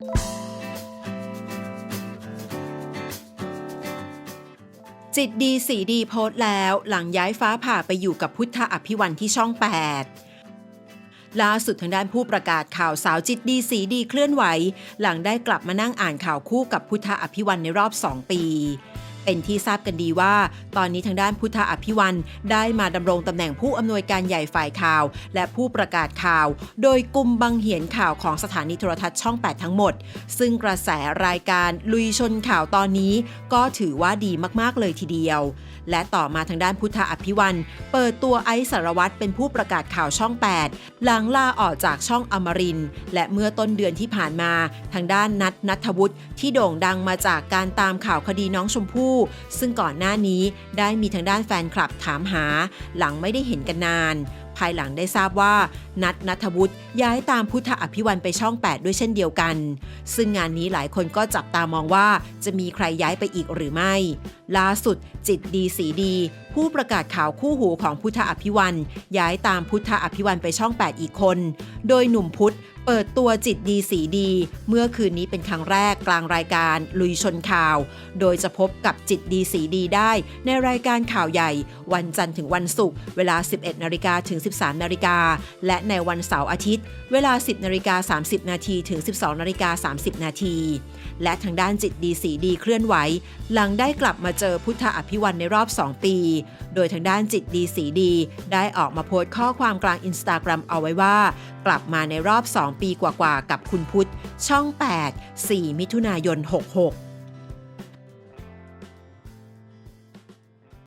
จิตดีสีดีโพสต์แล้วหลังย้ายฟ้าผ่าไปอยู่กับพุทธอภิวันที่ช่อง 8 ล่าสุดทางด้านผู้ประกาศข่าวสาวจิตดีสีดีเคลื่อนไหว หลังได้กลับมานั่งอ่านข่าวคู่กับพุทธอภิวันในรอบ 2 ปี เป็นที่ทราบกันดีว่า ตอนนี้ทางด้านพุทธอภิวันได้มาดำรงตำแหน่งผู้อำนวยการใหญ่ฝ่ายข่าว และผู้ประกาศข่าว โดยกลุ่มบังเหียนข่าวของสถานีโทรทัศน์ช่อง 8 ทั้งหมด ซึ่งกระแสรายการลุยชนข่าวตอนนี้ ก็ถือว่าดีมากๆเลยทีเดียว และต่อมาทางด้านพุทธอภิวันเปิดตัวไอซ์สารวัตรเป็นผู้ประกาศข่าวช่อง 8 หลังลาออกจากช่องอมรินและเมื่อต้นเดือนที่ผ่านมา ทางด้านนัทนัทวุฒิที่โด่งดังมาจากการตามข่าวคดีน้องชมพู่ซึ่งก่อนหน้านี้ได้มีทางด้านแฟนคลับถามหา หลังไม่ได้เห็นกันนาน ภายหลังได้ทราบว่า นัทนัทวุฒิย้ายตามพุทธอภิวันไปช่อง 8 ด้วยเช่นเดียวกัน ซึ่งงานนี้หลายคนก็จับตามองว่าจะมีใครย้ายไปอีกหรือไม่ ล่าสุดจิตดีสีดี ผู้ประกาศข่าวคู่หูของพุทธอภิวันย้ายตามพุทธอภิวันไปช่อง 8 อีกคน โดยหนุ่มพุทธเปิดตัวจิตดีสีดี เมื่อคืนนี้เป็นครั้งแรกกลางรายการลุยชนข่าว โดยจะพบกับจิตดีสีดีได้ ในรายการข่าวใหญ่ วันจันทร์ถึงวันศุกร์เวลา 11นาฬิกาถึง 13นาฬิกาและในวันเสาร์อาทิตย์ เวลา 10นาฬิกา30นาทีถึง 12นาฬิกา30นาทีและทางด้านจิตดีสีดีเคลื่อนไหว หลังได้กลับมาเจอพุทธอภิวันในรอบ 2 ปี โดยทางด้านจิตดีสีดี ได้ออกมาโพสต์ข้อความกลางอินสตาแกรมเอาไว้ว่า กลับมาในรอบ 2 ปีกว่าๆกับคุณพุทธช่อง 8 4 มิถุนายน 66